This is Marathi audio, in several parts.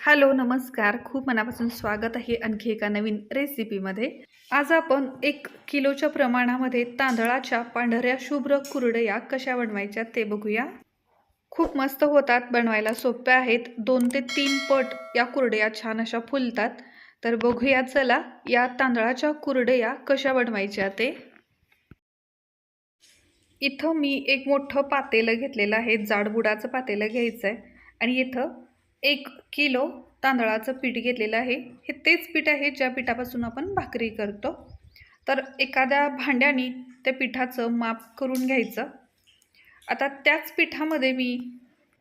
हॅलो नमस्कार. खूप मनापासून स्वागत आहे आणखी एका नवीन रेसिपीमध्ये. आज आपण एक किलोच्या प्रमाणामध्ये तांदळाच्या पांढऱ्या शुभ्र कुरडया कशा बनवायच्या ते बघूया. खूप मस्त होतात बनवायला सोप्या आहेत. दोन ते तीन पट या कुरडया छान अशा फुलतात. तर बघूया चला या तांदळाच्या कुरडया कशा बनवायच्या ते. इथं मी एक मोठं पातेलं घेतलेलं आहे. जाडबुडाचं पातेलं घ्यायचं आहे आणि इथं एक किलो तांदळाचं पीठ घेतलेलं आहे. हे तेच पीठ आहे ज्या पिठापासून आपण भाकरी करतो. तर एखाद्या भांड्याने त्या पिठाचं माप करून घ्यायचं. आता त्याच पिठामध्ये मी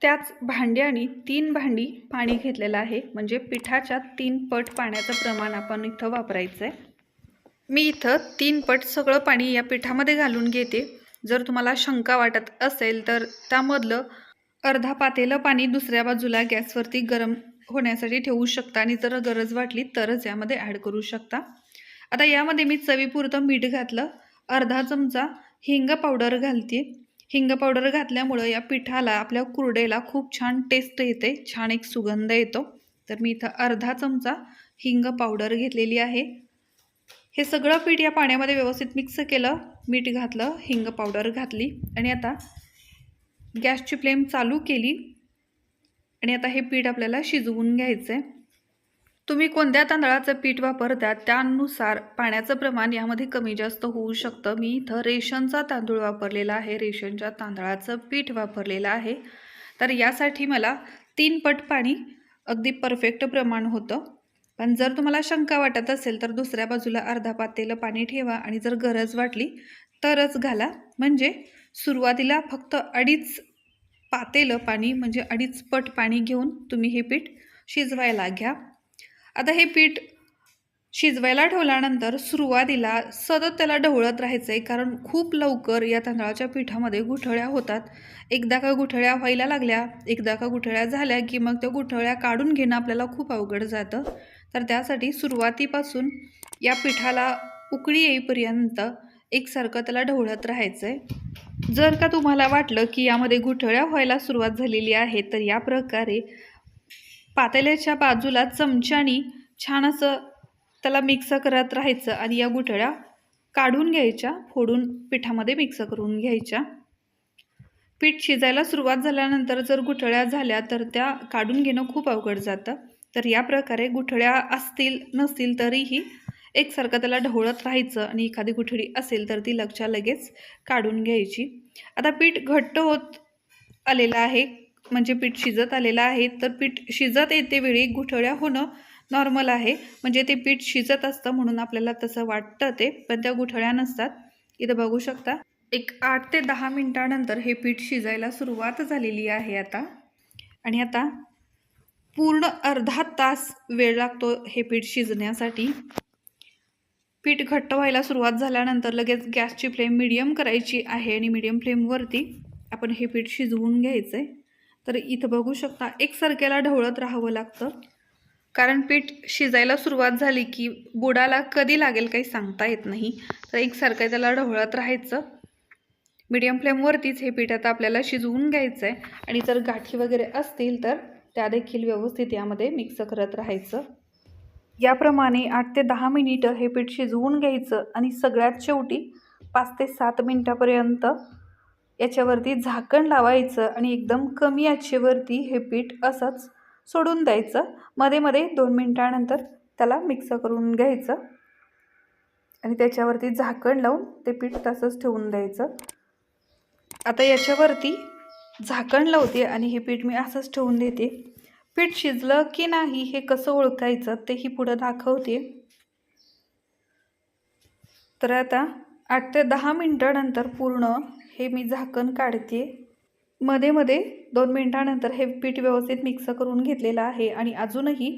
त्याच भांड्याने तीन भांडी पाणी घेतलेलं आहे. म्हणजे पिठाच्या तीन पट पाण्याचं प्रमाण आपण इथं वापरायचं आहे मी इथं तीन पट सगळं पाणी या पिठामध्ये घालून घेते. जर तुम्हाला शंका वाटत असेल तर त्यामधलं अर्धा पातेलं पाणी दुसऱ्या बाजूला गॅसवरती गरम होण्यासाठी ठेवू शकता आणि जर गरज वाटली तरच यामध्ये ॲड करू शकता. आता यामध्ये मी चवीपुरतं मीठ घातलं. अर्धा चमचा हिंग पावडर घालते. हिंग पावडर घातल्यामुळं या पिठाला आपल्या कुरडेला खूप छान टेस्ट येते छान एक सुगंध येतो. तर मी इथं अर्धा चमचा हिंग पावडर घेतलेली आहे. हे सगळं पीठ या पाण्यामध्ये व्यवस्थित मिक्स केलं मीठ घातलं हिंग पावडर घातली आणि आता गॅसची फ्लेम चालू केली आणि आता हे पीठ आपल्याला शिजवून घ्यायचं आहे. तुम्ही कोणत्या तांदळाचं पीठ वापरता त्यानुसार पाण्याचं प्रमाण यामध्ये कमी जास्त होऊ शकतं. मी इथं रेशनचा तांदूळ वापरलेला आहे रेशनच्या तांदळाचं पीठ वापरलेलं आहे. तर यासाठी मला तीन पट पाणी अगदी परफेक्ट प्रमाण होतं. पण जर तुम्हाला शंका वाटत असेल तर दुसऱ्या बाजूला अर्धा पातेलं पाणी ठेवा आणि जर गरज वाटली तरच घाला. म्हणजे सुरुवातीला फक्त अडीच पातेलं पाणी म्हणजे अडीच पट पाणी घेऊन तुम्ही हे पीठ शिजवायला घ्या. आता हे पीठ शिजवायला ठेवल्यानंतर सुरुवातीला सतत त्याला ढवळत राहायचं आहे कारण खूप लवकर या तांदळाच्या पिठामध्ये गुठळ्या होतात. एकदा का गुठळ्या व्हायला लागल्या एकदा का गुठळ्या झाल्या की मग त्या गुठळ्या काढून घेणं आपल्याला खूप अवघड जातं. तर त्यासाठी सुरुवातीपासून या पिठाला उकळी येईपर्यंत एकसारखं त्याला ढवळत राहायचं आहे जर का तुम्हाला वाटलं की यामध्ये गुठळ्या व्हायला सुरुवात झालेली आहे तर या प्रकारे पातेल्याच्या बाजूला चमच्यानी छान असं त्याला मिक्स करत राहायचं आणि या गुठळ्या काढून घ्यायच्या फोडून पिठामध्ये मिक्स करून घ्यायच्या. पीठ शिजायला सुरुवात झाल्यानंतर जर गुठळ्या झाल्या तर त्या काढून घेणं खूप अवघड जातं. तर या प्रकारे गुठळ्या असतील नसतील तरीही एकसारखं त्याला ढवळत राहायचं आणि एखादी गुठळी असेल तर ती लगच्या लगेच काढून घ्यायची. आता पीठ घट्ट होत आलेलं आहे म्हणजे पीठ शिजत आलेलं आहे तर पीठ शिजत येते वेळी गुठळ्या होणं नॉर्मल आहे. म्हणजे ते पीठ शिजत असतं म्हणून आपल्याला तसं वाटतं ते पण त्या गुठळ्या नसतात. इथं बघू शकता एक आठ ते दहा मिनटानंतर हे पीठ शिजायला सुरुवात झालेली आहे आता. आणि आता पूर्ण अर्धा तास वेळ लागतो हे पीठ शिजण्यासाठी. पीठ घट्ट व्हायला सुरुवात झाल्यानंतर लगेच गॅसची फ्लेम मिडियम करायची आहे आणि मिडियम फ्लेमवरती आपण हे पीठ शिजवून घ्यायचं आहे तर इथं बघू शकता एकसारख्याला ढवळत राहावं लागतं. कारण पीठ शिजायला सुरुवात झाली की बुडाला कधी लागेल काही सांगता येत नाही. तर एकसारखं त्याला ढवळत राहायचं. मीडियम फ्लेमवरतीच हे पीठ आता आपल्याला शिजवून घ्यायचं आहे आणि जर गाठी वगैरे असतील तर त्या देखील व्यवस्थित यामध्ये मिक्स करत राहायचं. याप्रमाणे आठ ते दहा मिनिटं हे पीठ शिजवून घ्यायचं आणि सगळ्यात शेवटी पाच ते सात मिनटापर्यंत याच्यावरती झाकण लावायचं आणि एकदम कमी आचेवरती हे पीठ असंच सोडून द्यायचं. मध्ये मध्ये दोन मिनटानंतर त्याला मिक्स करून घ्यायचं आणि त्याच्यावरती झाकण लावून ते पीठ तसंच ठेवून द्यायचं. आता याच्यावरती झाकण लावते आणि हे पीठ मी असंच ठेवून देते. पीठ शिजलं की नाही हे कसं ओळखायचं तेही पुढं दाखवते. तर आता आठ ते दहा मिनटानंतर पूर्ण हे मी झाकण काढते. मध्ये मध्ये दोन मिनटानंतर हे पीठ व्यवस्थित मिक्स करून घेतलेलं आहे आणि अजूनही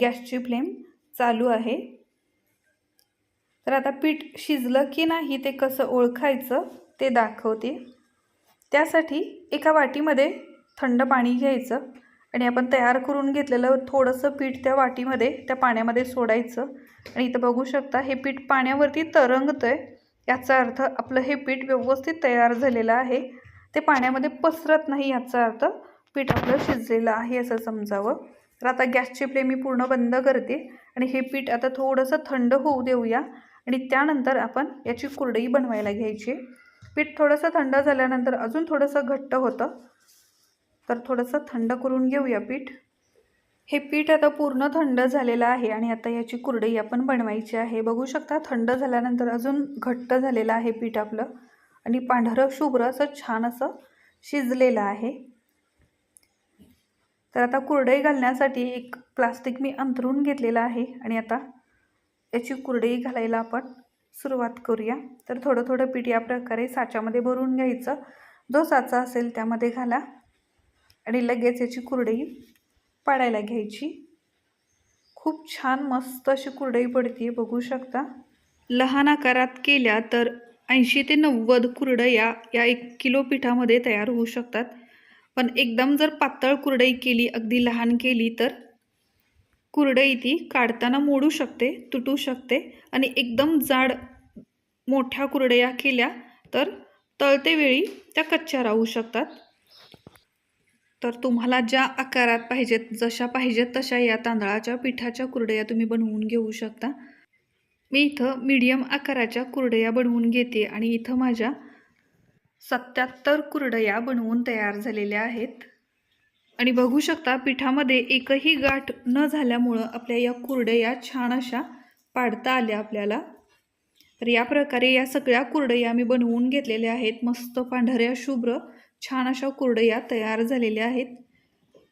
गॅसची फ्लेम चालू आहे. तर आता पीठ शिजलं की नाही ते कसं ओळखायचं ते दाखवते. त्यासाठी एका वाटीमध्ये थंड पाणी घ्यायचं. आणि आपण तयार करून घेतलेलं थोडंसं पीठ त्या वाटीमध्ये त्या पाण्यामध्ये सोडायचं. आणि इथं बघू शकता हे पीठ पाण्यावरती तरंगतं आहे याचा अर्थ आपलं हे पीठ व्यवस्थित तयार झालेलं आहे. ते पाण्यामध्ये पसरत नाही याचा अर्थ पीठ आपलं शिजलेलं आहे असं समजावं. तर आता गॅसची फ्लेम मी पूर्ण बंद करते आणि हे पीठ आता थोडंसं थंड होऊ देऊया. आणि त्यानंतर आपण याची कुरडई बनवायला घ्यायची. पीठ थोडंसं थंड झाल्यानंतर अजून थोडंसं घट्ट होतं. तर थोडंसं थंड करून घेऊया पीठ. हे पीठ आता पूर्ण थंड झालेलं आहे आणि आता याची कुरडई आपण बनवायची आहे. बघू शकता थंड झाल्यानंतर अजून घट्ट झालेलं आहे पीठ आपलं. आणि पांढरं शुभ्र असं छान असं शिजलेलं आहे. तर आता कुरडई घालण्यासाठी एक प्लास्टिक मी अंथरून घेतलेलं आहे आणि आता याची कुरडई घालायला आपण सुरुवात करूया. तर थोडं थोडं पीठ या प्रकारे साच्यामध्ये भरून घ्यायचं. जो साचा असेल त्यामध्ये घाला. आणि लगेच याची कुरडई पाडायला घ्यायची. खूप छान मस्त अशी कुरडई पडते बघू शकता. लहान आकारात केल्या तर ऐंशी ते नव्वद कुरडया या एक किलो पिठामध्ये तयार होऊ शकतात. पण एकदम जर पातळ कुरडई केली अगदी लहान केली तर कुरडई ती काढताना मोडू शकते तुटू शकते आणि एकदम जाड मोठ्या कुरडया केल्या तर तळते वेळी त्या कच्च्या राहू शकतात. तर तुम्हाला ज्या आकारात पाहिजेत जशा पाहिजेत तशा या तांदळाच्या पिठाच्या कुरडया तुम्ही बनवून घेऊ शकता. मी इथं मीडियम आकाराच्या कुरडया बनवून घेते आणि इथं माझ्या सत्याहत्तर कुरडया बनवून तयार झालेल्या आहेत. आणि बघू शकता पिठामध्ये एकही गाठ न झाल्यामुळं आपल्या या कुरडया छान अशा पाडता आल्या आपल्याला. तर या प्रकारे या सगळ्या कुरडया मी बनवून घेतलेल्या आहेत. मस्त पांढऱ्या शुभ्र छान अशा कुरडया तयार झालेल्या आहेत.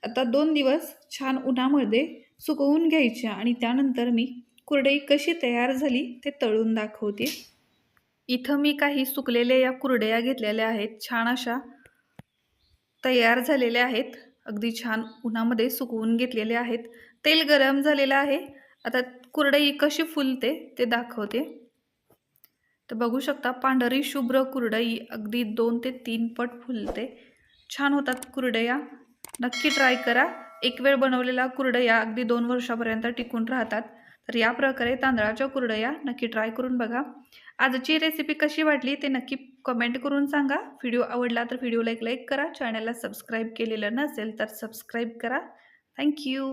आता दोन दिवस छान उन्हामध्ये सुकवून घ्यायच्या आणि त्यानंतर मी कुरडई कशी तयार झाली ते तळून दाखवते. इथं मी काही सुकलेल्या या कुरडया घेतलेल्या आहेत. छान अशा तयार झालेल्या आहेत. अगदी छान उन्हामध्ये सुकवून घेतलेले आहेत. तेल गरम झालेलं आहे. आता कुरडई कशी फुलते ते दाखवते. तर बघू शकता पांढरी शुभ्र कुरडई अगदी दोन ते तीन पट फुलते. छान होतात कुरडया. नक्की ट्राय करा. एक वेळ बनवलेला कुरडया अगदी दोन वर्षापर्यंत टिकून राहतात. तर या प्रकारे तांदळाच्या कुरडया नक्की ट्राय करून बघा. आजची रेसिपी कशी वाटली ते नक्की कमेंट करून सांगा. व्हिडिओ आवडला तर व्हिडिओला एक लाईक करा. चॅनलला सबस्क्राईब केलेलं नसेल तर सबस्क्राईब करा. थँक्यू